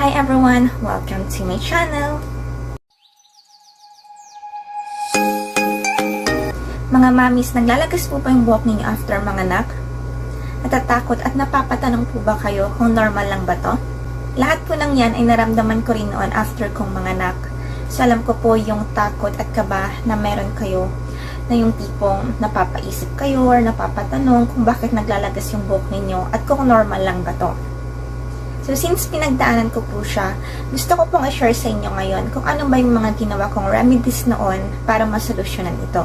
Hi everyone! Welcome to my channel! Mga mamis, naglalagas po ba yung buhok ninyo after mga anak? Natatakot at napapatanong po ba kayo kung normal lang ba to? Lahat po ng yan ay naramdaman ko rin noon after kong mga anak. So alam ko po yung takot at kaba na meron kayo na yung tipong napapaisip kayo or napapatanong kung bakit naglalagas yung buhok ninyo at kung normal lang ba to. So, since pinagdaanan ko po siya, gusto ko pong i-share sa inyo ngayon kung ano ba yung mga ginawa kong remedies noon para masolusyonan ito.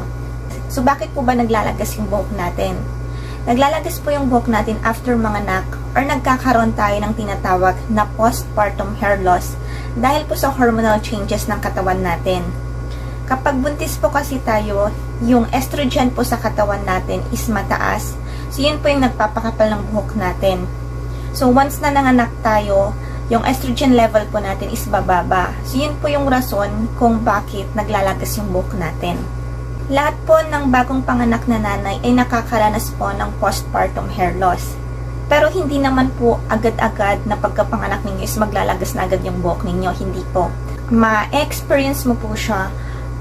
So, bakit po ba naglalagas yung buhok natin? Naglalagas po yung buhok natin after mga anak or nagkakaroon tayo ng tinatawag na postpartum hair loss dahil po sa hormonal changes ng katawan natin. Kapag buntis po kasi tayo, yung estrogen po sa katawan natin is mataas. So, yun po yung nagpapakapal ng buhok natin. So, once na nanganak tayo, yung estrogen level po natin is bababa. So, yun po yung rason kung bakit naglalagas yung buhok natin. Lahat po ng bagong panganak na nanay ay nakakaranas po ng postpartum hair loss. Pero hindi naman po agad-agad na pagkapanganak ninyo is maglalagas na agad yung buhok ninyo. Hindi po. Ma-experience mo po siya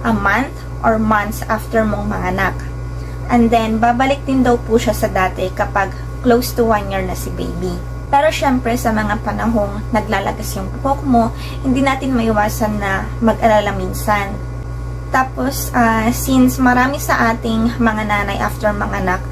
a month or months after mong manganak. And then, babalik din daw po siya sa dati kapag close to one year na si baby. Pero syempre sa mga panahong naglalagas yung buhok mo, hindi natin maiwasan na mag-alala minsan. Tapos, uh, since marami sa ating mga nanay after mga anak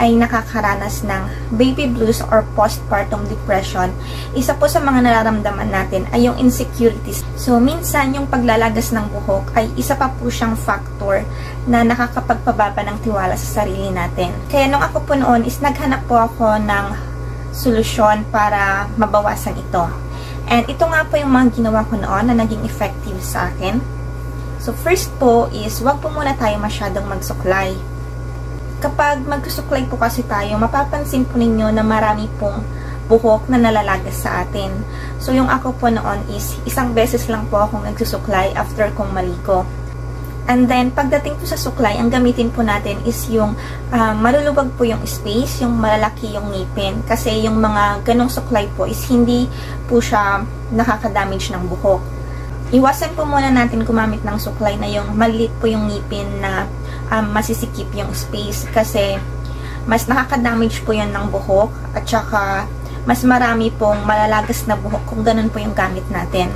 ay nakakaranas ng baby blues or postpartum depression, isa po sa mga nararamdaman natin ay yung insecurities. So, minsan yung paglalagas ng buhok ay isa pa po siyang factor na nakakapagpababa ng tiwala sa sarili natin. Kaya nung ako po noon is naghanap po ako ng solusyon para mabawasan ito. And ito nga po yung mga ginawa ko noon na naging effective sa akin. So, first po is, wag po muna tayo masyadong magsuklay. Kapag magsuklay po kasi tayo, mapapansin po ninyo na marami pong buhok na nalalagas sa atin. So, yung ako po noon is, isang beses lang po akong nagsusuklay after kong maliko. And then, pagdating po sa suklay, ang gamitin po natin is yung uh, malulubag po yung space, yung malalaki yung ngipin. Kasi yung mga ganong suklay po is hindi po siya nakaka-damage ng buhok. Iwasan po muna natin gumamit ng suklay na yung maliit po yung ngipin na um, masisikip yung space kasi mas nakaka-damage po yan ng buhok at saka mas marami pong malalagas na buhok kung ganun po yung gamit natin.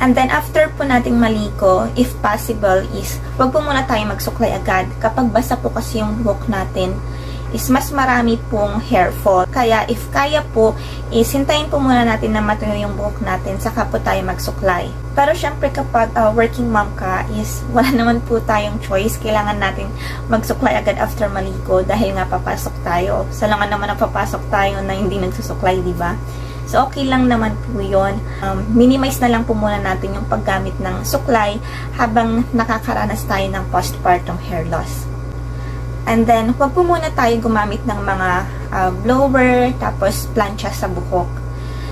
And then, after po nating maliko, if possible, is wag po muna tayo magsuklay agad. Kapag basa po kasi yung buhok natin, is mas marami pong hair fall. Kaya, if kaya po, is hintayin po muna natin na matuyo yung buhok natin, saka po tayo magsuklay. Pero, syempre, kapag uh, working mom ka, is wala naman po tayong choice. Kailangan natin magsuklay agad after maliko dahil nga papasok tayo. Sa langan naman na papasok tayo na hindi nagsusuklay, di ba? So, okay lang naman po yun. Um, minimize na lang po muna natin yung paggamit ng suklay habang nakakaranas tayo ng postpartum hair loss. And then, huwag po muna tayo gumamit ng mga uh, blower, tapos plancha sa buhok.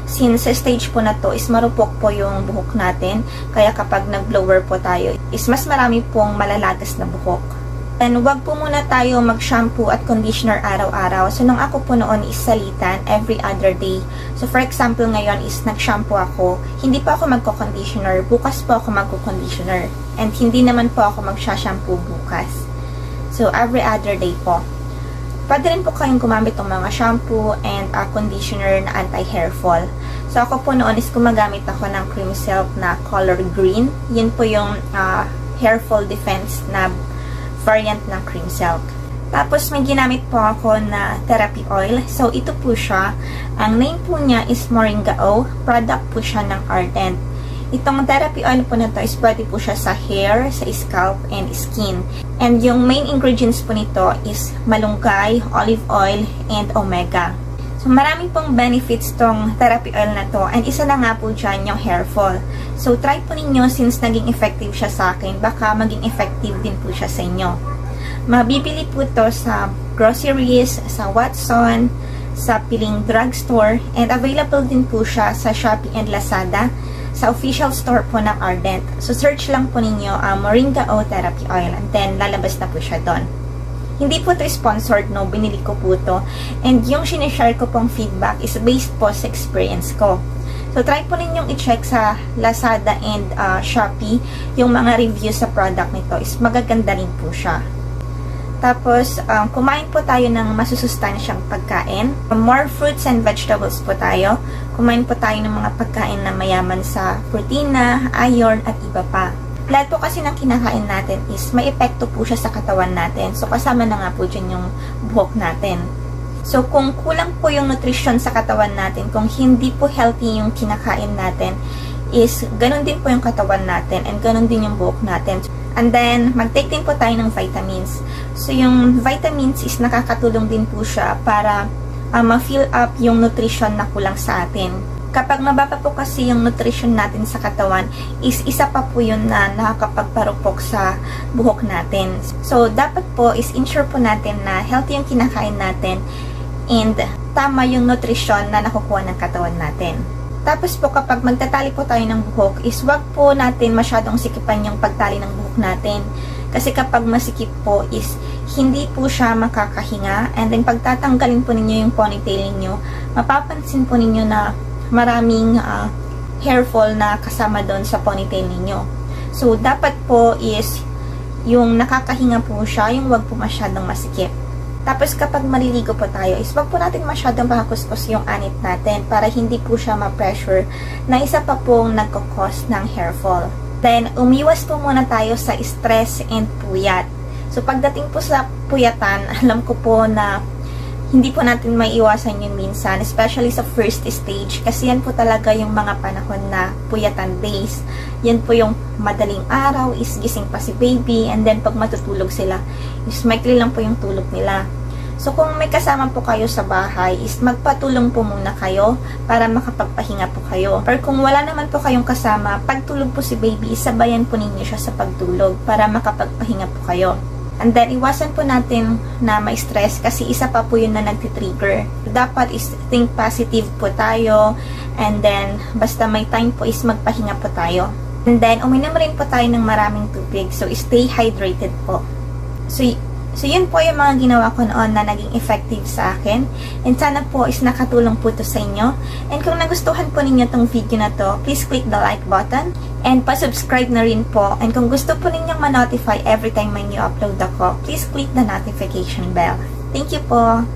Since stage po na to is marupok po yung buhok natin, kaya kapag nag-blower po tayo, is mas marami pong malalagas na buhok. And wag po muna tayo mag-shampoo at conditioner araw-araw. So, nung ako po noon is salitan every other day. So, for example, ngayon is nag-shampoo ako. Hindi pa ako magko-conditioner. Bukas po ako magko-conditioner. And hindi naman po ako mag-shampoo bukas. So, every other day po. Pwede rin po kayong gumamit ng mga shampoo and uh, conditioner na anti-hair fall. So, ako po noon is gumagamit ako ng cream silk na color green. Yun po yung uh, hair fall defense na variant ng cream silk. Tapos, may ginamit po ako na therapy oil. So, ito po siya. Ang name po niya is Moringa O. Product po siya ng Ardent. Itong therapy oil po na to is pwede po siya sa hair, sa scalp, and skin. And yung main ingredients po nito is malunggay, olive oil, and omega. So, marami pong benefits tong therapy oil na to. And isa na nga po dyan yung hair fall. So, try po ninyo since naging effective siya sa akin. Baka maging effective din po siya sa inyo. Mabibili po to sa groceries, sa Watson, sa Piling Drugstore, and available din po siya sa Shopee and Lazada sa official store po ng Ardent. So, search lang po ninyo uh, Moringa O Therapy Oil and then lalabas na po siya doon. Hindi po to sponsored, no? Binili ko po to. And yung sinishare ko pong feedback is based po sa experience ko. So, try po ninyong i-check sa Lazada and uh, Shopee yung mga reviews sa product nito is magaganda rin po siya. Tapos, um, kumain po tayo ng masusustansyang pagkain. More fruits and vegetables po tayo. Kumain po tayo ng mga pagkain na mayaman sa protina, iron, at iba pa. Po kasi ng kinakain natin is may epekto po siya sa katawan natin. So, kasama na nga po dyan yung buhok natin. So, kung kulang po yung nutrition sa katawan natin, kung hindi po healthy yung kinakain natin, is ganun din po yung katawan natin and ganun din yung buhok natin. And then, mag-take din po tayo ng vitamins. So, yung vitamins is nakakatulong din po siya para uh, ma-fill up yung nutrition na kulang sa atin. Kapag mababa po kasi yung nutrition natin sa katawan, is isa pa po yun na nakakapagparupok sa buhok natin. So, dapat po is ensure po natin na healthy yung kinakain natin and tama yung nutrition na nakukuha ng katawan natin. Tapos po kapag magtatali po tayo ng buhok is wag po natin masyadong sikipan yung pagtali ng buhok natin. Kasi kapag masikip po is hindi po siya makakahinga and then pagtatanggalin po ninyo yung ponytail ninyo, mapapansin po ninyo na maraming uh, hair fall na kasama doon sa ponytail ninyo. So dapat po is yung nakakahinga po siya, yung wag po masyadong masikip. Tapos kapag maliligo po tayo, is wag po natin masyadong makakuskus yung anit natin para hindi po siya ma-pressure na isa pa pong nagkakos ng hair fall. Then, umiwas po muna tayo sa stress and puyat. So, pagdating po sa puyatan, alam ko po na hindi po natin may iwasan yun minsan, especially sa first stage, kasi yan po talaga yung mga panahon na puyatan days. Yan po yung madaling araw, is gising pa si baby, and then pag matutulog sila, is maikli lang po yung tulog nila. So, kung may kasama po kayo sa bahay, is magpatulong po muna kayo para makapagpahinga po kayo. Or kung wala naman po kayong kasama, pagtulog po si baby, sabayan po ninyo siya sa pagtulog para makapagpahinga po kayo. And then, iwasan po natin na ma-stress kasi isa pa po yun na nagtitrigger. Dapat is think positive po tayo. And then, basta may time po is magpahinga po tayo. And then, uminom rin po tayo ng maraming tubig. So, stay hydrated po. So, So, yun po yung mga ginawa ko noon na naging effective sa akin. And sana po is nakatulong po to sa inyo. And kung nagustuhan po ninyo tong video na to, please click the like button. And pa-subscribe na rin po. And kung gusto po ninyong ma-notify every time may new upload ako, please click the notification bell. Thank you po!